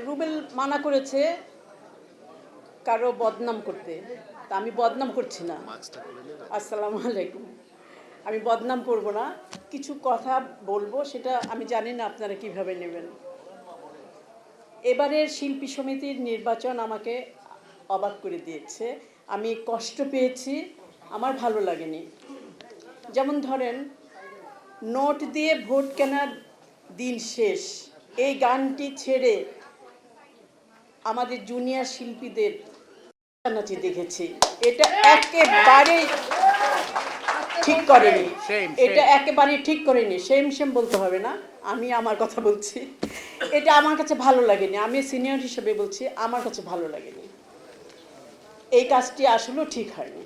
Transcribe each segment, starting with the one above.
রুবেল মানা করেছে কারও বদনাম করতে। তা আমি বদনাম করছি না। আসসালামু আলাইকুম। আমি বদনাম করব না। কিছু কথা বলব সেটা আমি জানি না আপনারা কীভাবে নেবেন। এবারের শিল্পী সমিতির নির্বাচন আমাকে অবাক করে দিয়েছে। আমি কষ্ট পেয়েছি আমার ভালো লাগেনি। যেমন ধরেন নোট দিয়ে ভোট কেনার দিন শেষ। এই গানটি ছেড়ে আমাদের জুনিয়র শিল্পীদের নাচি দেখেছি। এটা একেবারেই ঠিক করেনি। এটা. একেবারেই ঠিক করেনি। সেম সেম বলতে হবে না। আমি আমার কথা বলছি। এটা আমার কাছে ভালো লাগেনি। আমি সিনিয়র হিসেবে বলছি আমার কাছে ভালো লাগেনি। এই কাজটি আসলেও ঠিক হয়নি।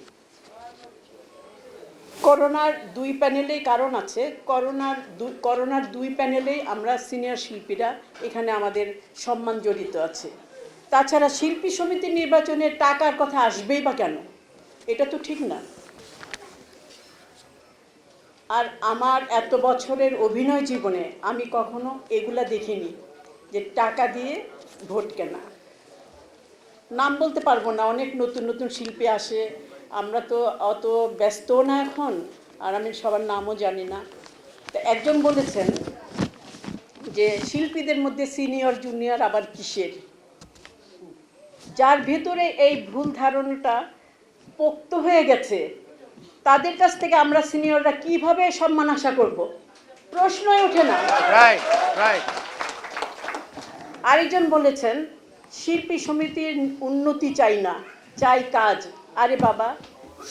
করোনার দুই প্যানেলেই কারণ আছে। করোনার দুই করোনার দুই প্যানেলেই আমরা সিনিয়র শিল্পীরা এখানে আমাদের সম্মান জড়িত আছে। তাছাড়া শিল্পী সমিতি নির্বাচনে টাকার কথা আসবেই বা কেন? এটা তো ঠিক না। আর আমার এত বছরের অভিনয় জীবনে আমি কখনো এগুলা দেখিনি যে টাকা দিয়ে ভোট কেনা। নাম বলতে পারব না, অনেক নতুন নতুন শিল্পী আসে। আমরা তো অত ব্যস্তও না এখন, আর আমি সবার নামও জানি না। তো একজন বলেছেন যে শিল্পীদের মধ্যে সিনিয়র, জুনিয়র আবার কিসের? যার ভেতরে এই ভুল ধারণাটা পোক্ত হয়ে গেছে তাদের কাছ থেকে আমরা সিনিয়ররা কীভাবে সম্মান আশা করব? প্রশ্নই ওঠে না। আরেকজন বলেছেন শিল্পী সমিতির উন্নতি চাই না চাই কাজ। আরে বাবা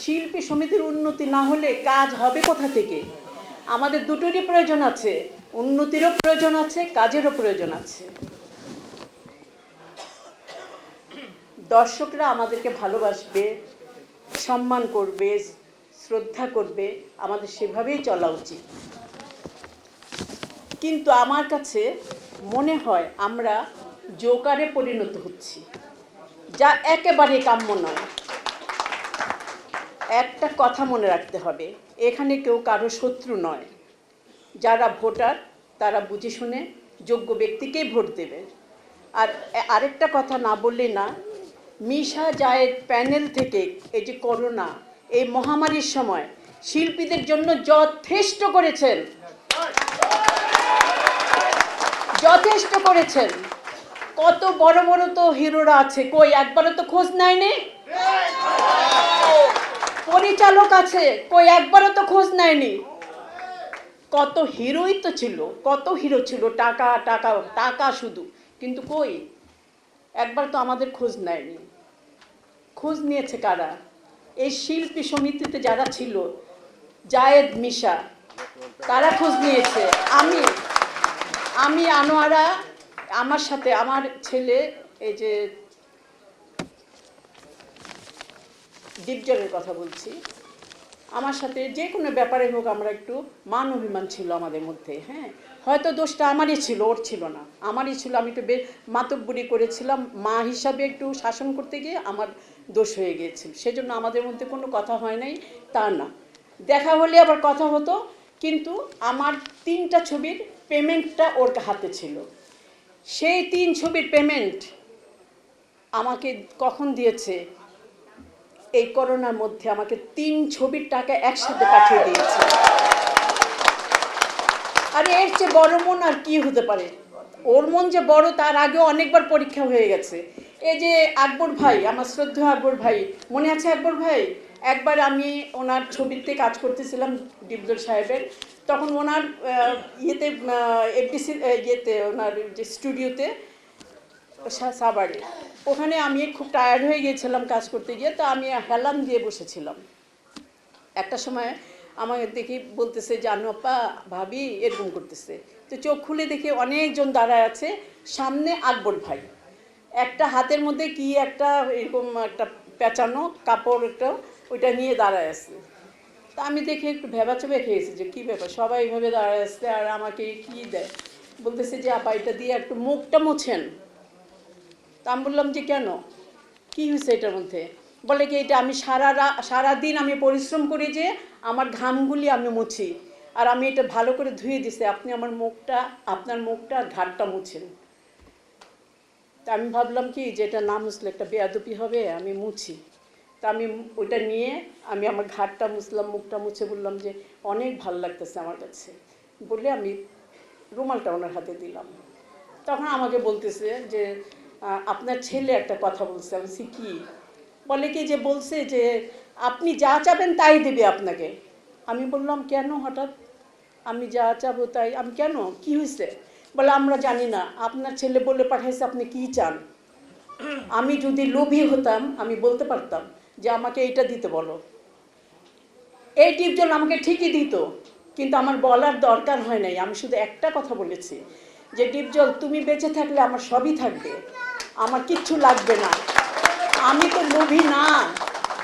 শিল্পী সমিতির উন্নতি না হলে কাজ হবে কোথা থেকে? আমাদের দুটোরই প্রয়োজন আছে উন্নতিরও প্রয়োজন আছে কাজেরও প্রয়োজন আছে। দর্শকরা আমাদেরকে ভালোবাসবে, সম্মান করবে, শ্রদ্ধা করবে, আমাদের সেভাবেই চলা উচিত। কিন্তু আমার কাছে মনে হয় আমরা জোকারে পরিণত হচ্ছি, যা একেবারে কাম্য নয়। একটা কথা মনে রাখতে হবে, এখানে কেউ কারও শত্রু নয়। যারা ভোটার, তারা বুঝে শুনে যোগ্য ব্যক্তিকেই ভোট দেবে। আর আরেকটা কথা না বললে না মিশা জায়েদ প্যানেল থেকে এই যে করোনা, এই মহামারীর সময় শিল্পীদের জন্য যথেষ্ট করেছেন। যথেষ্ট করেছেন। কত বড় বড় তো হিরোরা আছে। কই, একবারও তো খোঁজ নেয়নি? পরিচালক আছে। কই, একবারও তো খোঁজ নেয়নি? কত হিরোই তো ছিল, কত হিরো ছিল, টাকা টাকা টাকা শুধু। কিন্তু কই, একবার তো আমাদের খোঁজ নেয়নি। খোঁজ নিয়েছে কারা? এই শিল্পী সমিতিতে যারা ছিল, জায়েদ, মিশা তারা খোঁজ নিয়েছে? আমি। আমি, আনোয়ারা, আমার সাথে, আমার ছেলে, এই যে দীপজলের কথা বলছি, আমার সাথে যে কোনো ব্যাপারে হোক আমরা একটু মান অভিমান ছিল আমাদের মধ্যে হ্যাঁ? হয়তো দোষটা আমারই ছিল, ওর ছিল না। আমারই ছিল, আমি একটু বে মাতব্বরি করেছিলাম। মা হিসাবে একটু শাসন করতে গিয়ে আমার দোষ হয়ে গিয়েছিল। সেজন্য আমাদের মধ্যে কোনো কথা হয় নাই, তা না। দেখা হলে আবার কথা হতো, কিন্তু আমার তিনটা ছবির পেমেন্টটা ওর হাতে ছিল। সেই তিন ছবির পেমেন্ট আমাকে কখন দিয়েছে? এই করোনার মধ্যে আমাকে তিন ছবির টাকা একসাথে পাঠিয়ে দিয়েছে। আরে এর চেয়ে বড় মন আর কি হতে পারে? ওর মন যে বড়, তার আগেও অনেকবার পরীক্ষা হয়ে গেছে। এই যে আকবর ভাই, আমার শ্রদ্ধেয় আকবর ভাই, মনে আছে আকবর ভাই? একবার আমি ওনার ছবিতে কাজ করতেছিলাম ডিপজল সাহেবের, তখন ওনার ইয়েতে এফডিসি ইয়েতে, ওনার যে স্টুডিওতে, সা- সাভারে। ওখানে আমি খুব টায়ার্ড হয়ে গিয়েছিলাম কাজ করতে গিয়ে, তো আমি হেলান দিয়ে বসেছিলাম। একটা সময় আমাকে দেখি বলতেছে জানো আপা, ভাবি এরকম করতেছে। তো চোখ খুলে দেখি অনেকজন দাঁড়ায় আছে, সামনে আকবর ভাই। একটা হাতের মধ্যে কি একটা এরকম একটা পেঁচানো কাপড় একটা, ওইটা নিয়ে দাঁড়ায় আছে। তা আমি দেখে একটু ভেবাচেবে খেয়েছি যে, কী ব্যাপার? সবাই এইভাবে দাঁড়ায় আসছে আর আমাকে কি দেয়? বলতেছে যে, আপা, এটা দিয়ে একটু মুখটা মোছেন। তা আমি বললাম যে, কেন? কি হয়েছে এটার মধ্যে? বলে কি, এটা আমি সারা রা- সারাদিন আমি পরিশ্রম করি যে আমার ঘামগুলি আমি মুছি। আর আমি এটা ভালো করে ধুয়ে দিছি, আপনি আমার মুখটা, আপনার মুখটা আর ঘাটটা মুছেন। তা আমি ভাবলাম কি যে এটা না মুছলে একটা বেয়াদপি হবে, আমি মুছি। তা আমি ওইটা নিয়ে আমি আমার ঘাটটা মুছলাম, মুখটা মুছে বললাম যে অনেক ভালো লাগতেছে আমার কাছে। বলে আমি রুমালটা ওনার হাতে দিলাম। তখন আমাকে বলতেছে যে আপনার ছেলে একটা কথা বলছে। আমি কি? বলে কি যে বলছে যে আপনি যা চাবেন তাই দেবে আপনাকে। আমি বললাম, কেন হঠাৎ? আমি যা চাবো তাই, আমি কেন? কি হয়েছে বলে, আমরা জানি না। আপনার ছেলে বলে পাঠাইছে, আপনি কি চান? আমি যদি লোভী হতাম, আমি বলতে পারতাম যে, আমাকে এইটা দিতে বলো। এই টিপজল আমাকে ঠিকই দিত, কিন্তু আমার বলার দরকার হয় নাই। আমি শুধু একটা কথা বলেছি যে ডিপজল তুমি বেঁচে থাকলে আমার সবই থাকবে। আমার কিচ্ছু লাগবে না। আমি তো লোভী না।